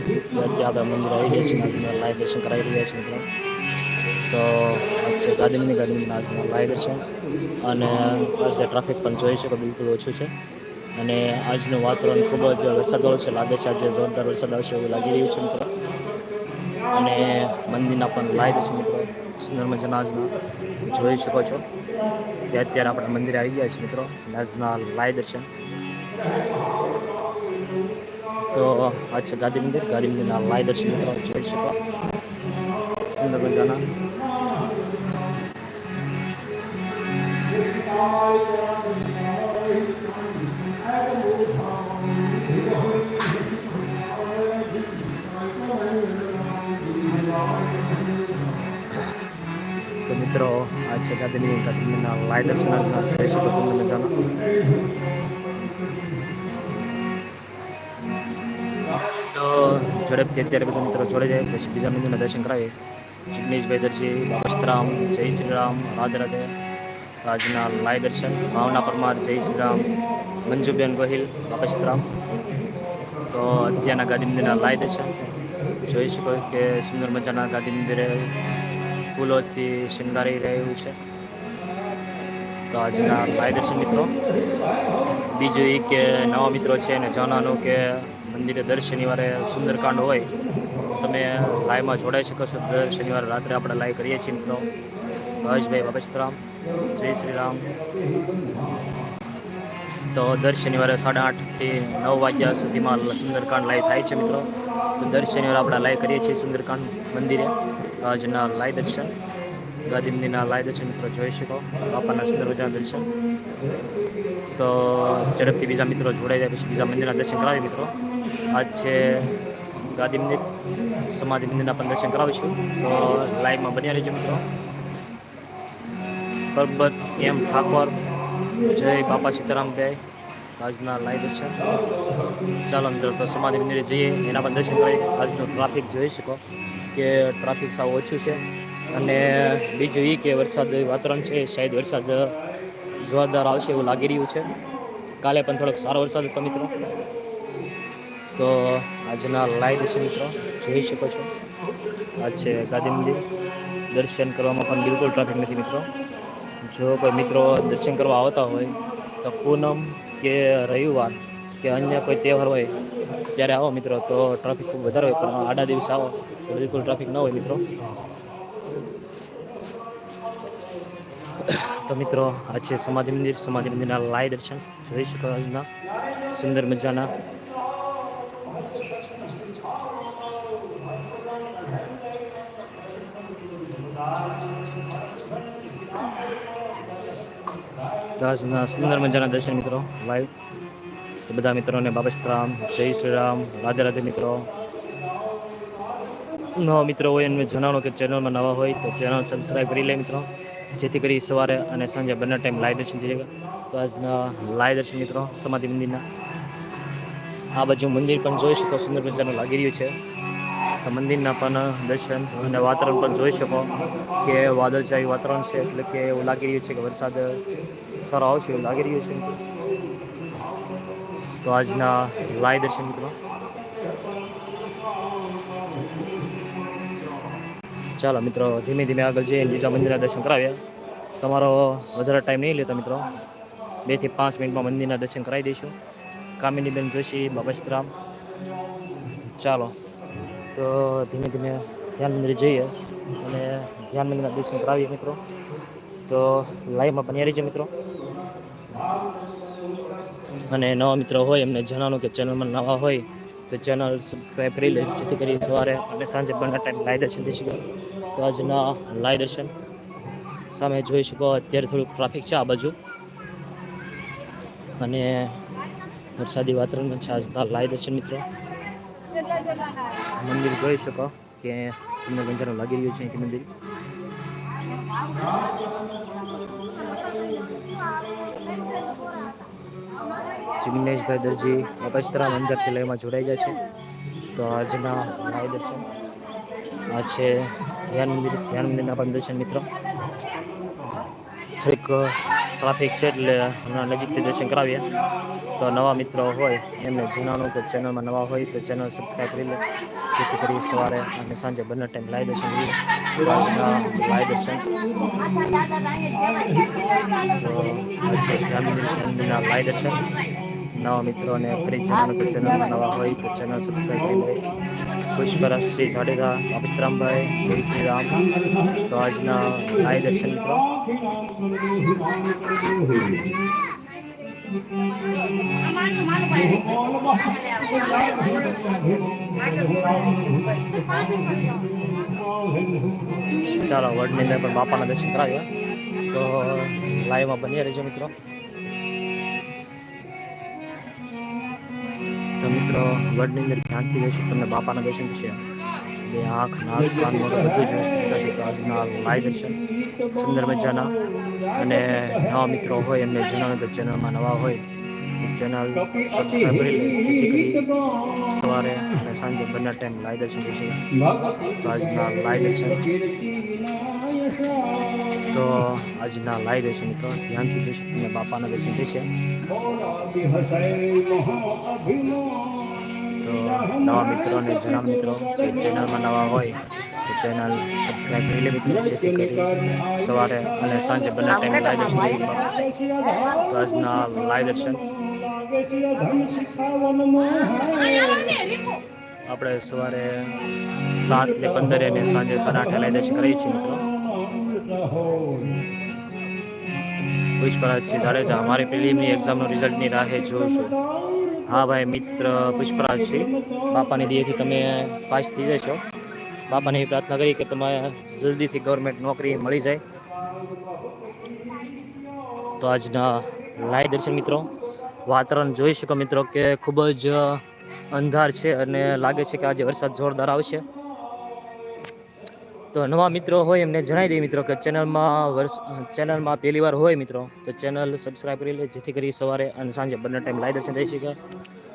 અત્યારે આપણે મંદિર આવી ગયા છીએ, આજના લાઈવ દર્શન કરાવી રહ્યા છીએ મિત્રો. તો આજ છે ગાંધીની ગાંધીના આજના લાઈવ દર્શન. અને આજે ટ્રાફિક પણ જોઈ શકો, બિલકુલ ઓછું છે. અને આજનું વાતાવરણ ખૂબ જ વરસાદવાળું છે, લાગે છે આજે જોરદાર વરસાદ આવશે એવું લાગી રહ્યું છે મિત્રો. અને મંદિરના પણ લાઈવ છે મિત્રો. સુંદર મજાના આજના. જોઈ શકો છો. તે અત્યારે આપણે મંદિરે આવી ગયા છીએ મિત્રો. નાજના લાઈવ દર્શન. તો આ છે ગાંધી મંદિર ગાંધી મંદિરના લાઈવ દર્શન મિત્રો જોઈ શકો સુંદર મજાના તો મિત્રો આ છે ગાંધીની ગાંધીના લાઈવ દર્શન આજના જોઈ શકો સુંદર મજાના ઝડપથી અત્યારે બધા મિત્રો જોડે જાય. પછી બીજા મંદિરના દર્શન કરાવીએ. જિગ્નેશભાઈ દરજી વસ્ત્રામ જય શ્રી રામ રાધે રાધે. આજના લાઈવ દર્શન. ભાવના પરમાર, જય શ્રી રામ મંજુબેન ગોહિલ બાબસ્તરામ તો અત્યારના ગાંધી મંદિરના લાય દર્શન. જોઈ શકો કે સુંદર મજાના ગાંધી મંદિરે ફૂલોથી શણગારી રહ્યું છે. તો આજના લાય દર્શન મિત્રો. બીજું એ કે નવા મિત્રો છે અને જાણવાનું કે મંદિરે દર શનિવારે સુંદરકાંડ હોય, તમે લાઈવમાં જોડાઈ શકો છો. દર શનિવારે રાત્રે આપણે લાઈવ કરીએ છીએ મિત્રો. હર્ષભાઈ બાબસ્તરામ જય શ્રી રામ. તો દર શનિવારે સાડા આઠથી નવ વાગ્યા સુધીમાં સુંદરકાંડ લાઈવ થાય છે મિત્રો. તો દર શનિવારે આપણે લાઈવ કરીએ છીએ સુંદરકાંડ મંદિરે. આજના લાઈવ દર્શન. મંદિરના લાઈવ દર્શન મિત્રો જોઈ શકો. બાપાના સુંદર મજાના દર્શન. તો ઝડપથી બીજા મિત્રો જોડાઈ જાય, પછી બીજા મંદિરના દર્શન કરાવીએ મિત્રો. આજ છે ગાદીમની સમાધિ મંદિરના પણ દર્શન કરાવીશું તો લાઈવમાં બન્યા રહેજો મિત્રો. પરબત એમ ઠાકોર, જય બાપા સીતારામભાઈ. આજના લાઈવ દર્શન ચાલો મિત્રો, તો સમાધિ મંદિરે જઈએ, એના પણ દર્શન કરીએ આજનું ટ્રાફિક જોઈ શકો કે ટ્રાફિક સાવ ઓછું છે. અને બીજું એ કે વરસાદ વાતાવરણ છે, શાયદ વરસાદ જોરદાર આવશે એવું લાગી રહ્યું છે. કાલે પણ થોડોક સારો વરસાદ હતો મિત્રો. તો આજના લાઈવ છે મિત્રો, જોઈ શકો છો. આજ છે ગાંધી મંદિર. દર્શન કરવામાં પણ બિલકુલ ટ્રાફિક નથી મિત્રો. જો કોઈ મિત્રો દર્શન કરવા આવતા હોય, તો પૂનમ કે રવિવાર કે અન્ય કોઈ તહેવાર હોય, ત્યારે આવો મિત્રો. તો ટ્રાફિક ખૂબ વધારે હોય, પણ આડા દિવસે આવો, તો બિલકુલ ટ્રાફિક ન હોય મિત્રો. તો મિત્રો, આ છે સમાધિ મંદિર. સમાધિ મંદિરના લાઈ દર્શન. જોઈ શકો આજના. સુંદર મજાના તો સુંદર મજાના દર્શન મિત્રો લાઈવ તો બધા મિત્રોને બાબસ્તરામ જય શ્રી રામ રાધે રાધે મિત્રો. નવા મિત્રો હોય એમને જણાવો કે ચેનલમાં નવા હોય તો ચેનલ સબસ્ક્રાઈબ કરી લે મિત્રો. જેથી કરી સવારે અને સાંજે બંને ટાઈમ લાઈવ દર્શન થઈ જાય. તો આજના લાઈવ દર્શન મિત્રો, સમાધિ મંદિરના. આ બાજુ મંદિર પણ જોઈ શકો, સુંદર મજાનું લાગી રહ્યું છે. તો મંદિરના પણ દર્શન અને વાતાવરણ પણ જોઈ શકો કે વાદળછાયું વાતાવરણ છે, એટલે કે એવું લાગી રહ્યું છે કે વરસાદ સારો આવશે એવું લાગી રહ્યું છે. તો આજના લાઈવ દર્શન મિત્રો. ચાલો મિત્રો, ધીમે ધીમે આગળ જઈએ, બીજા મંદિરના દર્શન કરાવ્યા તમારો વધારે ટાઈમ નહીં લેતો મિત્રો. બેથી પાંચ મિનિટમાં મંદિરના દર્શન કરાવી દઈશું. કામિનીબેન જોશી બાબસ્તરામ ચાલો. તો ધીમે ધીમે ધ્યાન મંદિરે જઈએ અને ધ્યાન મંદિરના દર્શન કરાવીએ મિત્રો. તો લાઈવમાં બન્યા રહીજો મિત્રો. અને નવા મિત્રો હોય, એમને જણાવવાનું કે ચેનલમાં નવા હોય, તો ચેનલ સબસ્ક્રાઈબ કરી લે, જેથી કરી સવારે અને સાંજે બંને ટાઈમ લાઈવ દર્શન થઈ શકે. તો આજના લાઈવ દર્શન સામે જોઈ શકો. અત્યારે થોડુંક ટ્રાફિક છે આ બાજુ. અને વરસાદી વાતાવરણમાં છે આજના લાઈવ દર્શન મિત્રો. મંદિર જોઈ શકો કે સુંદર મજાનું લાગી રહ્યું છે અહીંથી મંદિર. જિગ્નેશભાઈ દરજી અપસ્તરામ મંદિરથી લઈમાં જોડાઈ ગયા છે. તો આજના લાઈવ દર્શન. આ છે ધ્યાન મંદિર, ધ્યાન મંદિરના પણ દર્શન મિત્રો. થોડીક ટ્રાફિક છે એટલે હમણાં નજીકથી દર્શન કરાવીએ. તો નવા મિત્રો હોય, એમને જણાવું કે ચેનલમાં નવા હોય તો ચેનલ સબસ્ક્રાઈબ કરી લે. જેથી કરી સવારે અને સાંજે બંને ટાઈમ લાઈવ દર્શન તો આજના લાઈવ દર્શન. ગાંધીના લાઈવ દર્શન. નવા મિત્રોને ફરી ચેનલ ચેનલમાં નવા હોય તો ચેનલ સબસ્ક્રાઈબ કરી લે. પુષ્પરાજસિંહ જાડેજા. અભિશ્રામભાઈ જય શ્રી રામ. તો આજના લાઈવ દર્શન મિત્રો. ચાલો વર્ડની અંદર પણ બાપાના દર્શન કરાવ્યા તો લાઈવમાં બની રહેજો મિત્રો. તો મિત્રો વર્ડની અંદર ધ્યાનથી જઈશું તમને બાપાના દર્શન થશે. બે આંખ નાક કાન મોઢું બધું જ વ્યવસ્થિત થશે. તો આજના લાઈવ દર્શન. સુંદર મજાના. અને નવા મિત્રો હોય એમને જણાવે તો ચેનલમાં નવા હોય ચેનલ સબસ્ક્રાઈબ કરી લે. જેથી કરી સવારે અને સાંજે બંને ટાઈમ લાઈવ દર્શન થશે. તો આજના લાઈવ દર્શન. તો આજના લાઈવ દર્શન મિત્રો. ધ્યાનથી જઈશું તમને બાપાના દર્શન થશે. તો નવા મિત્રોને જણાવ મિત્રો ચેનલમાં નવા હોય, તો ચેનલ સબસ્ક્રાઈબ કરી લે મિત્રો. જેથી કરી સવારે અને સાંજે બંને ટાઈમ લાઈવ દર્શન તો આજના લાઈવ દર્શન. આપણે સવારે સાત ને પંદરે ને સાંજે સાડા આઠે લાઈવ દર્શન કરીએ છીએ મિત્રો. પુષ્પરાજસિંહ જાડેજા અમારી પ્રિલિમની એક્ઝામનું રિઝલ્ટની રાહે જોઉં હા ભાઈ, મિત્ર પુષ્પરાજસિંહ બાપાની દિયેથી તમે પાસ થઈ જશો. બાપાને એવી પ્રાર્થના કરી કે તમે જલ્દીથી ગવર્મેન્ટ નોકરી મળી જાય. તો આજના લાઈવ દર્શન મિત્રો, વાતાવરણ જોઈ શકો મિત્રો કે ખૂબ જ અંધાર છે અને લાગે છે કે આજે વરસાદ જોરદાર આવશે. તો નવા મિત્રો હોય એમને જણાવી દઈએ મિત્રો કે ચેનલમાં વર્ષ ચેનલમાં પહેલી વાર હોય મિત્રો, તો ચેનલ સબસ્ક્રાઈબ કરી લે, જેથી કરી સવારે અને સાંજે બંને ટાઈમ લાઈવ દર્શન થઈ શકે.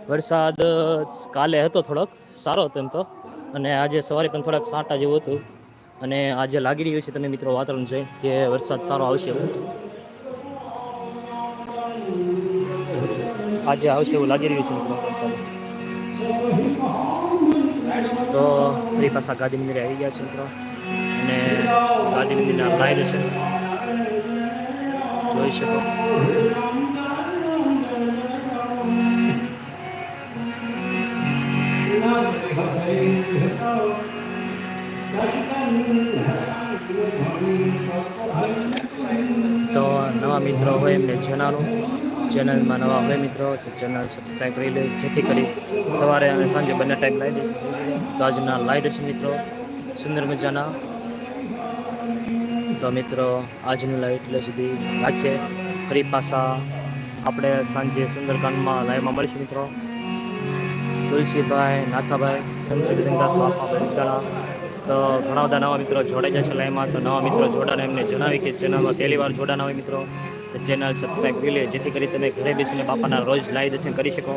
વરસાદ કાલે હતો થોડોક, સારો હતો એમ તો, અને આજે સવારે પણ થોડાક સાંટા જેવું હતું. અને આજે લાગી રહ્યું છે તમે મિત્રો વાતાવરણ જોઈ કે વરસાદ સારો આવશે એવું. આજે આવશે એવું લાગી રહ્યું છે મિત્રો તો ફરી પાછા ગાંધી મંદિરે આવી ગયા છે મિત્રો. અને ગાંધી મંદિરના લાઈવ દર્શન જોઈ શકો. તો નવા મિત્રો હોય એમને જણાવો. ચેનલમાં નવા હોય મિત્રો, તો ચેનલ સબસ્ક્રાઈબ કરી લે. જેથી કરી સવારે અને સાંજે બંને ટાઈમ લાવી દે. તો આજના લાઈ દર્શન મિત્રો, સુંદર મજાના. તો મિત્રો, આજનું લાઈવ એટલે સુધી રાખીએ. ફરી પાછા આપણે સાંજે સુંદરકાંડમાં લાઈવમાં મળીશું મિત્રો. તુલસીભાઈ, નાથાભાઈ સંશ્રી ગજનદાસ બાપા બધાના. તો ઘણા બધા નવા મિત્રો જોડાઈ જશે લાઈવમાં તો નવા મિત્રો જોડાને એમને જણાવી કે ચેનલમાં પહેલી વાર જોડાના હોય મિત્રો. ચેનલ સબસ્ક્રાઈબ કરી લે જેથી કરી તમે ઘરે બેસીને બાપાના રોજ લાઈવ દર્શન કરી શકો.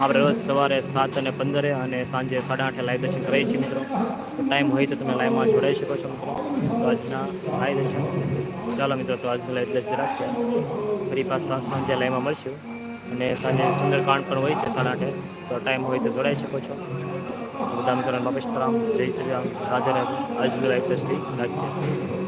આપણે રોજ સવારે સાત અને પંદરે અને સાંજે સાડા આઠે લાઈવ દર્શન કરીએ છીએ મિત્રો. ટાઈમ હોય તો તમે લાઈવમાં જોડાઈ શકો છો મિત્રો. તો આજના લાઈવ દર્શન. ચાલો મિત્રો, તો આજનું લાઈવ દર્શન રાખીએ. ફરી પાછા સાંજે લાઈવમાં મળશું. અને સાંજે સુંદરકાંડ પણ હોય છે સાડા આઠે. તો ટાઈમ હોય તો જોડાઈ શકો છો. બધા મિત્રો બાપેશ રામ, જય શ્રી રામ. રાધે રાધે. આજનું લાઈવ દર્શન રાખીએ.